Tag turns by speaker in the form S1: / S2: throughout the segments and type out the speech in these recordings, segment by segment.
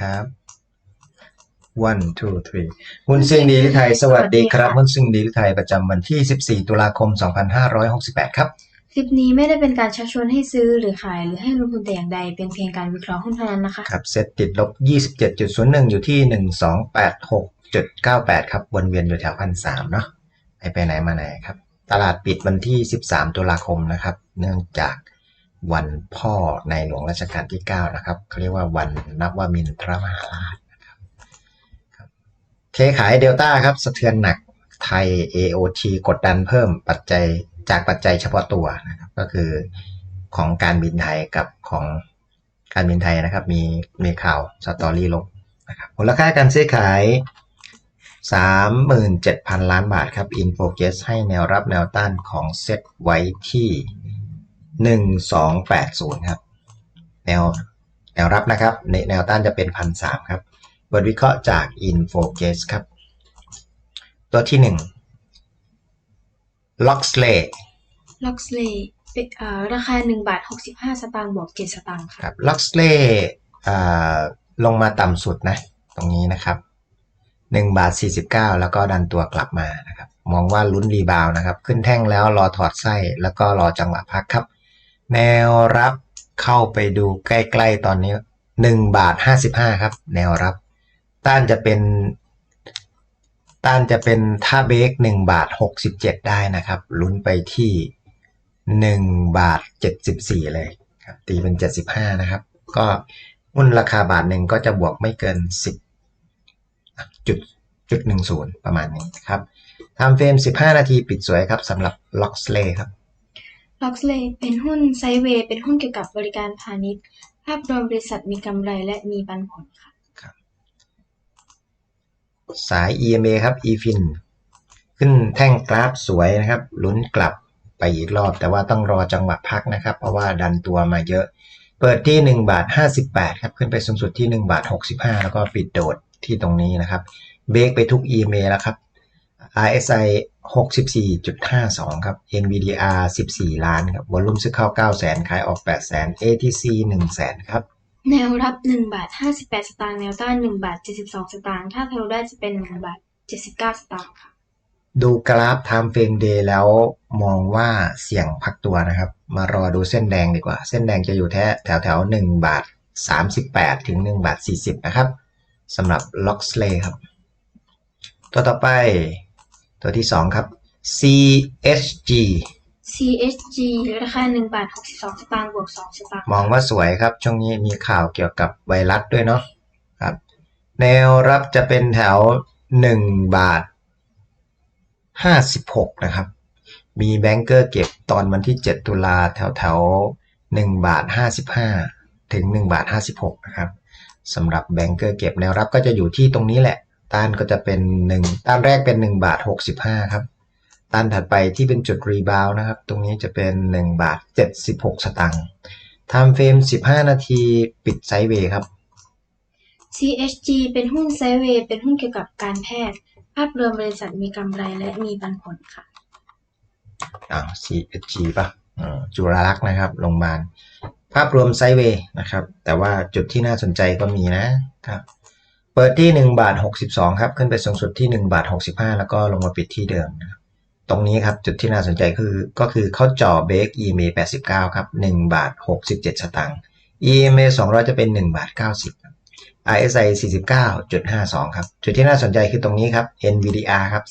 S1: ครับ one two three หุ้นซึ่งดีลิไทย สวัสดีครับหุ้นซึ่งดีลิไทยประจำวันที่ 14 ตุลาคม 2568 ครับ
S2: คลิปนี้ไม่ได้เป็นการชักชวนให้ซื้อหรือขายหรือให้ลงทุนแต่อย่างใด เป็นเพียงการวิเคราะห์หุ้นเท่านั้นนะคะ
S1: ครับ เซ็ตติดลบ 27.01 อยู่ที่ 1286.98 ครับ วนเวียนอยู่แถวพันสามเนาะไม่ไปไหนมาไหนครับ ตลาดปิดวันที่ 13 ตุลาคมนะครับ เนื่องจาก วันพ่อในหลวงรัชกาลที่ 9 นะครับเขาเรียกว่าวันนับว่ามินทรมหาราชนะครับเทขายเดลต้าครับสะเทือนหนักไทย AOT กดดันเพิ่มปัจจัยจากปัจจัยเฉพาะตัวนะครับก็คือของการบินไทยกับของการบินไทยนะครับ มีมีข่าวสตอรี่ลบนะครับมูลค่าการซื้อขาย 37,000 ล้านบาทครับ Infogest ให้แนวรับแนวต้านของเซตไว้ที่ 1280 ครับ แนวแนวรับนะครับในแนวต้านจะเป็น1,300ครับบทวิเคราะห์จาก Infogest ครับ ตัวที่ 1 Loxley
S2: ล็อกสเลย์เป็นเอ่อราคา1บาท65 สตางค์บวก7สตางค์ค่ะ
S1: ครับ Loxley อ่าลงมาต่ำสุดนะ ตรงนี้นะครับ1บาท49 แล้วก็ดันตัวกลับมานะครับ มองว่าลุ้นรีบาวด์นะครับ ขึ้นแท่งแล้วรอถอดไส้แล้วก็รอจังหวะพักครับ แนวรับเข้าไปดูใกล้ๆตอนนี้1บาท55 ครับ แนวรับ ต้านจะเป็น ต้านจะเป็นท่าเบรก1บาท67 ได้นะครับ ลุ้นไปที่ 1 บาท 74 เลยครับตีเป็น 75 นะครับ ก็หุ้นราคาบาทหนึ่งก็จะบวกไม่เกิน 10จุดจุด10ประมาณนี้ครับทำเฟรม 15 นาทีปิดสวยครับสำหรับ Loxley ครับ
S2: ล็อกสเลย์เป็นหุ้นไซด์เวย์ เป็นหุ้นเกี่ยวกับบริการพาณิชย์ ภาพรวมบริษัทมีกำไรและมีปันผลค่ะ
S1: สาย EMA ครับ EFIN ขึ้นแท่งกราฟสวยนะครับ ลุ้นกลับไปอีกรอบ แต่ว่าต้องรอจังหวะพักนะครับ เพราะว่าดันตัวมาเยอะ เปิดที่ 1 บาท 58 ครับ ขึ้นไปสูงสุดที่ 1 บาท 65 แล้วก็ปิดโดดที่ตรงนี้นะครับ เบรกไปทุก EMA แล้วครับ RSI 64.52 ครับ NVDR 14 ล้านครับวอลุ่มซื้อเข้า 9 0 0 0 0ขายออก 8 0 0 0 0 ATC 1 0 0 0 0 ครับ
S2: แนวรับ 1 บาท 58 สตางค์แนวต้าน 1 บาท 72 สตางค์ถ้าทะลุได้จะเป็น 1 บาท 79 สตางค์ค่ะ
S1: ดูกราฟ Time Frame Day แล้วมองว่าเสี่ยงพักตัวนะครับ มารอดูเส้นแดงดีกว่า เส้นแดงจะอยู่แถวแถวแถว1บาท 38 ถึง 1 บาท 40 นะครับสำหรับ Loxley ครับ ตัวต่อไป ตัวที่2ครับ CHG
S2: CHG ราคา1บาท62 สตางค์บวก2สตางค์
S1: มองว่าสวยครับ ช่วงนี้มีข่าวเกี่ยวกับไวรัสด้วยเนาะครับ แนวรับจะเป็นแถว 1 บาท 56 นะครับ มีแบงเกอร์เก็บตอนวันที่ 7 ตุลาแถวแถว1บาท 55 ถึง 1 บาท 56 นะครับสำหรับแบงเกอร์เก็บแนวรับก็จะอยู่ที่ตรงนี้แหละ ต้านก็จะเป็น1ต้านแรกเป็น1บาท65ครับ ต้านถัดไปที่เป็นจุดรีบาวนะครับ ตรงนี้จะเป็น1บาท76สตางค์ไทม์เฟรม15นาทีปิดไซด์เวย์ครับ
S2: CHG เป็นหุ้นไซด์เวย์เป็นหุ้นเกี่ยวกับการแพทย์ ภาพรวมบริษัทมีกำไรและมีปันผลค่ะ
S1: อ้าว CHG ป่ะอ่าจุฬาลักษณ์นะครับ โรงพยาบาล ภาพรวมไซด์เวย์นะครับ แต่ว่าจุดที่น่าสนใจก็มีนะครับ เปิดที่ 1 บาท 62 ครับ ขึ้นไปสูงสุดที่ 1 บาท 65 แล้วก็ลงมาปิดที่เดิมนะครับตรงนี้ครับจุดที่น่าสนใจคือก็คือเข้าจ่อเบรก EMA 89 ครับ 1 บาท 67 สตางค์ EMA 200 จะเป็น 1 บาท 90 ครับ RSI 49.52 ครับ จุดที่น่าสนใจคือตรงนี้ครับ NVDR ครับ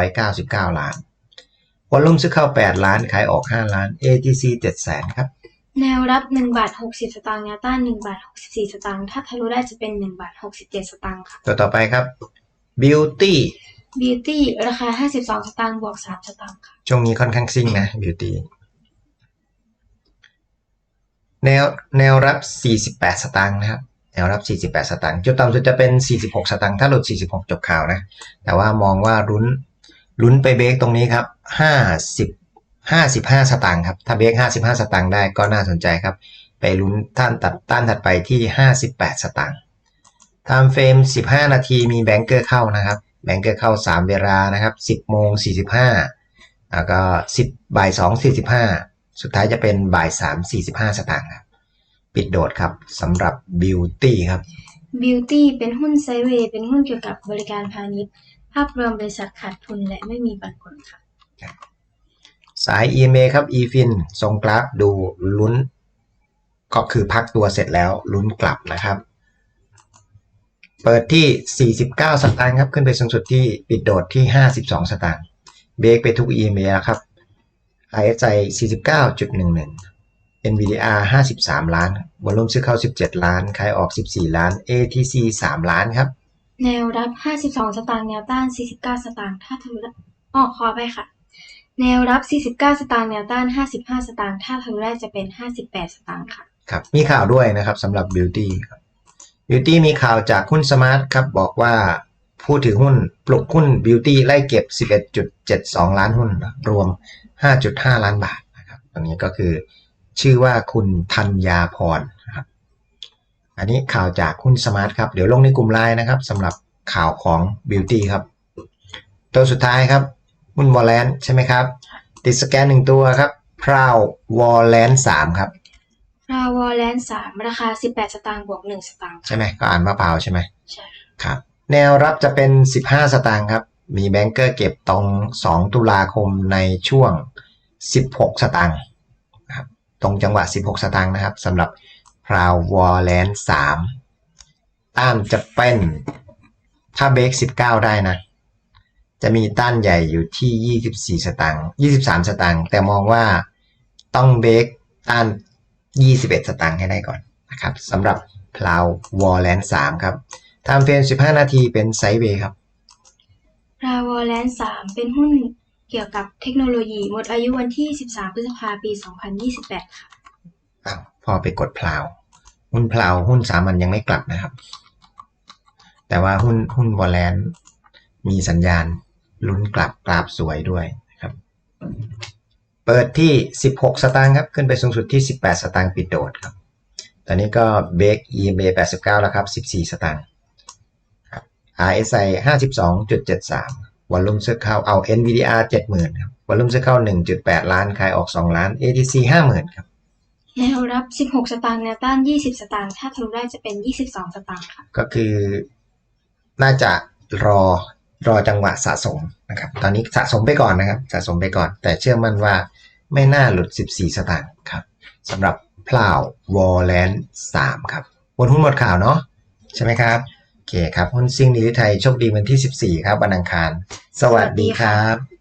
S1: 499 ล้านวอลลุ่มซื้อเข้า 8 ล้าน ขายออก 5 ล้าน ATC 700,000ครับ
S2: แนวรับ1บาท60 สตางค์แนวต้าน1บาท64 สตางค์ถ้าทะลุได้จะเป็น1บาท67 สตางค์ค่ะ
S1: ตัวต่อไปครับ Beauty
S2: Beauty ราคา 52 สตางค์บวก 3 สตางค์ค่ะ
S1: ช่วงนี้ค่อนข้างซิ่งนะ Beauty แนวแนวรับ 48 สตางค์นะครับแนวรับ 48 สตางค์จุดต่ำสุดจะเป็น 46 สตางค์ถ้าหลุด 46 จบข่าวนะ แต่ว่ามองว่าลุ้นลุ้นไปเบรกตรงนี้ครับ 50 55 สตางค์ครับ ถ้าเบรก55 สตางค์ได้ก็น่าสนใจครับ ไปลุ้นต้านตัดต้านถัดไปที่ 58 สตางค์ Time Frame 15 นาทีมีแบงเกอร์เข้านะครับ แบงเกอร์เข้า 3 เวลานะครับ 10โมง45 แล้วก็ 10บ่าย2 45 สุดท้ายจะเป็นบ่าย3 45 สตางค์ครับ ปิดโดดครับสำหรับ Beauty ครับ
S2: Beauty เป็นหุ้นไซเวย์เป็นหุ้นเกี่ยวกับบริการพาณิชย์ ภาพรวมบริษัทขาดทุนและไม่มีปันผลค่ะ
S1: สาย EMA ครับ EFIN ทรงกราฟดูลุ้น ก็คือพักตัวเสร็จแล้วลุ้นกลับนะครับ เปิดที่ 49 สตางค์ครับ ขึ้นไปสูงสุดที่ปิดโดดที่ 52 สตางค์เบรกไปทุก EMA แล้วครับ RSI 49.11 NVDR 53 ล้านวอลุ่มซื้อเข้า 17 ล้าน ขายออก 14 ล้าน ATC 3 ล้านครับ
S2: แนวรับ 52 สตางค์แนวต้าน 49 สตางค์ถ้าทะลุอ๋อขอไปค่ะ แนวรับ 49 สตางค์ แนวต้าน 55 สตางค์ ถ้าทะลุได้จะเป็น 58 สตางค์ค่ะ
S1: ครับ มีข่าวด้วยนะครับสำหรับ Beauty ครับ Beauty มีข่าวจากหุ้นสมาร์ทครับบอกว่าผู้ถือหุ้นปลุกหุ้น Beauty ไล่เก็บ 11.72 ล้านหุ้น รวม 5.5 ล้านบาทนะครับตรงนี้ก็คือชื่อว่าคุณธัญญาพรนะครับอันนี้ข่าวจากหุ้นสมาร์ทครับ เดี๋ยวลงในกลุ่มไลน์นะครับสำหรับข่าวของ Beauty ครับ ตัวสุดท้ายครับ หุ้นวอลเลนใช่ไหมครับ ติดสแกนหนึ่งตัวครับพราววอลเลนสามครับ
S2: ราวอลแลนด์3ราคา18สตางค์บวก1สตางค์
S1: ใช่ไหมก็อ่านว่าเปล่าใช่ไหม
S2: ใช่
S1: ครับ แนวรับจะเป็น15สตางค์ครับ มีแบงเกอร์เก็บตรง2ตุลาคมในช่วง16สตางค์นะครับตรงจังหวะ16สตางค์นะครับสำหรับพราววอลเลน3ต้านจะเป็นถ้าเบรก19 ได้นะ จะมีต้านใหญ่อยู่ที่ 24 สตางค์23 สตางค์แต่มองว่าต้องเบรกต้าน 21 สตางค์ให้ได้ก่อนนะครับสำหรับพลาววอลเลน3ครับทำเฟรม15 นาทีเป็นไซด์เวย์ครับ
S2: ราวอลแลนด์3เป็นหุ้นเกี่ยวกับเทคโนโลยีหมดอายุวันที่ 13 พฤษภาปี 2028 ค่ะ
S1: อ้าวพอไปกดพลาวหุ้นพลาวหุ้นสามัญยังไม่กลับนะครับ แต่ว่าหุ้นหุ้นวอลเลนมีสัญญาณ ลุ้นกลับกราฟสวยด้วยนะครับ เปิดที่ 16 สตางค์ครับ ขึ้นไปสูงสุดที่ 18 สตางค์ปิดโดดครับ ตอนนี้ก็เบรก EMA 89 แล้วครับ 14 สตางค์ครับ RSI 52.73 วอลลุ่มซื้อเข้าเอา NVDR 70,000ครับ วอลลุ่มซื้อเข้า 1.8 ล้าน ขายออก 2 ล้าน ATC 50,000 ครับ
S2: แนวรับ 16 สตางค์แนวต้าน 20 สตางค์ถ้าทะลุได้จะเป็น 22 สตางค์ค่ะ
S1: ก็คือน่าจะรอ รอจังหวะสะสมนะครับ ตอนนี้สะสมไปก่อนนะครับ สะสมไปก่อน แต่เชื่อมั่นว่าไม่น่าหลุด 14 สตางค์ครับสำหรับพลาววอลเลน3ครับบนหุ้นหมดข่าวเนาะใช่ไหมครับโอเคครับ หุ้นซิ่งนิลิไทยโชคดีวันที่ 14 ครับวันอังคาร สวัสดีครับ